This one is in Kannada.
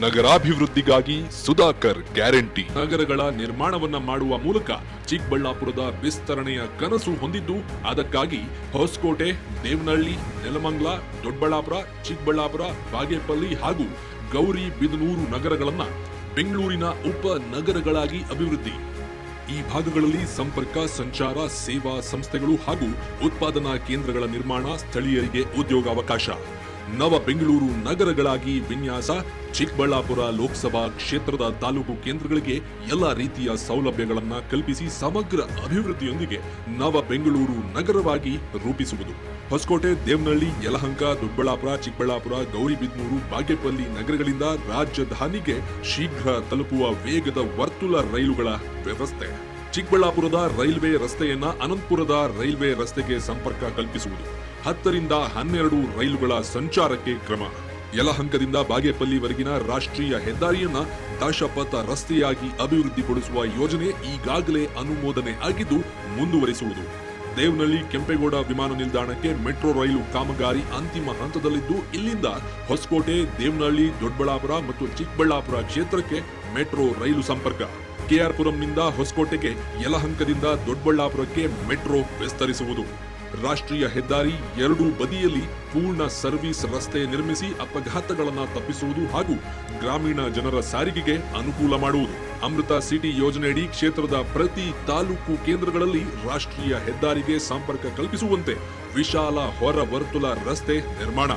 ನಗರಾಭಿವೃದ್ಧಿಗಾಗಿ ಸುಧಾಕರ್ ಗ್ಯಾರಂಟಿ. ನಗರಗಳ ನಿರ್ಮಾಣವನ್ನ ಮಾಡುವ ಮೂಲಕ ಚಿಕ್ಕಬಳ್ಳಾಪುರದ ವಿಸ್ತರಣೆಯ ಕನಸು ಹೊಂದಿದ್ದು, ಅದಕ್ಕಾಗಿ ಹೊಸಕೋಟೆ, ದೇವನಹಳ್ಳಿ, ನೆಲಮಂಗ್ಲ, ದೊಡ್ಡಬಳ್ಳಾಪುರ, ಚಿಕ್ಕಬಳ್ಳಾಪುರ, ಬಾಗೇಪಲ್ಲಿ ಹಾಗೂ ಗೌರಿ ಬಿದನೂರು ನಗರಗಳನ್ನ ಬೆಂಗಳೂರಿನ ಉಪ ನಗರಗಳಾಗಿ ಅಭಿವೃದ್ಧಿ. ಈ ಭಾಗಗಳಲ್ಲಿ ಸಂಪರ್ಕ, ಸಂಚಾರ, ಸೇವಾ ಸಂಸ್ಥೆಗಳು ಹಾಗೂ ಉತ್ಪಾದನಾ ಕೇಂದ್ರಗಳ ನಿರ್ಮಾಣ ಸ್ಥಳೀಯರಿಗೆ ಉದ್ಯೋಗಾವಕಾಶ. ನವ ಬೆಂಗಳೂರು ನಗರಗಳಾಗಿ ವಿನ್ಯಾಸ ಚಿಕ್ಕಬಳ್ಳಾಪುರ ಲೋಕಸಭಾ ಕ್ಷೇತ್ರದ ತಾಲೂಕು ಕೇಂದ್ರಗಳಿಗೆ ಎಲ್ಲ ರೀತಿಯ ಸೌಲಭ್ಯಗಳನ್ನು ಕಲ್ಪಿಸಿ ಸಮಗ್ರ ಅಭಿವೃದ್ಧಿಯೊಂದಿಗೆ ನವ ಬೆಂಗಳೂರು ನಗರವಾಗಿ ರೂಪಿಸುವುದು. ಹೊಸಕೋಟೆ, ದೇವನಹಳ್ಳಿ, ಯಲಹಂಕ, ದೊಡ್ಡಬಳ್ಳಾಪುರ, ಚಿಕ್ಕಬಳ್ಳಾಪುರ, ಗೌರಿಬಿದನೂರು, ಬಾಗೇಪಲ್ಲಿ ನಗರಗಳಿಂದ ರಾಜಧಾನಿಗೆ ಶೀಘ್ರ ತಲುಪುವ ವೇಗದ ವರ್ತುಲ ರೈಲುಗಳ ವ್ಯವಸ್ಥೆ. ಚಿಕ್ಕಬಳ್ಳಾಪುರದ ರೈಲ್ವೆ ರಸ್ತೆಯನ್ನ ಅನಂತಪುರದ ರೈಲ್ವೆ ರಸ್ತೆಗೆ ಸಂಪರ್ಕ ಕಲ್ಪಿಸುವುದು. ಹತ್ತರಿಂದ ಹನ್ನೆರಡು ರೈಲುಗಳ ಸಂಚಾರಕ್ಕೆ ಕ್ರಮ. ಯಲಹಂಕದಿಂದ ಬಾಗೇಪಲ್ಲಿವರೆಗಿನ ರಾಷ್ಟ್ರೀಯ ಹೆದ್ದಾರಿಯನ್ನ ದಶಪಥ ರಸ್ತೆಯಾಗಿ ಅಭಿವೃದ್ಧಿಪಡಿಸುವ ಯೋಜನೆ ಈಗಾಗಲೇ ಅನುಮೋದನೆ ಆಗಿದ್ದು ಮುಂದುವರಿಸುವುದು. ದೇವನಹಳ್ಳಿ ಕೆಂಪೇಗೌಡ ವಿಮಾನ ನಿಲ್ದಾಣಕ್ಕೆ ಮೆಟ್ರೋ ರೈಲು ಕಾಮಗಾರಿ ಅಂತಿಮ ಹಂತದಲ್ಲಿದ್ದು, ಇಲ್ಲಿಂದ ಹೊಸಕೋಟೆ, ದೇವನಹಳ್ಳಿ, ದೊಡ್ಡಬಳ್ಳಾಪುರ ಮತ್ತು ಚಿಕ್ಕಬಳ್ಳಾಪುರ ಕ್ಷೇತ್ರಕ್ಕೆ ಮೆಟ್ರೋ ರೈಲು ಸಂಪರ್ಕ. ಕೆಆರ್ಪುರಂನಿಂದ ಹೊಸಕೋಟೆಗೆ, ಯಲಹಂಕದಿಂದ ದೊಡ್ಡಬಳ್ಳಾಪುರಕ್ಕೆ ಮೆಟ್ರೋ ವಿಸ್ತರಿಸುವುದು. ರಾಷ್ಟ್ರೀಯ ಹೆದ್ದಾರಿ ಎರಡೂ ಬದಿಯಲ್ಲಿ ಪೂರ್ಣ ಸರ್ವಿಸ್ ರಸ್ತೆ ನಿರ್ಮಿಸಿ ಅಪಘಾತಗಳನ್ನು ತಪ್ಪಿಸುವುದು ಹಾಗೂ ಗ್ರಾಮೀಣ ಜನರ ಸಾರಿಗೆಗೆ ಅನುಕೂಲ ಮಾಡುವುದು. ಅಮೃತ ಸಿಟಿ ಯೋಜನೆಯಡಿ ಕ್ಷೇತ್ರದ ಪ್ರತಿ ತಾಲೂಕು ಕೇಂದ್ರಗಳಲ್ಲಿ ರಾಷ್ಟ್ರೀಯ ಹೆದ್ದಾರಿಗೆ ಸಂಪರ್ಕ ಕಲ್ಪಿಸುವಂತೆ ವಿಶಾಲ ಹೊರ ವರ್ತುಲ ರಸ್ತೆ ನಿರ್ಮಾಣ.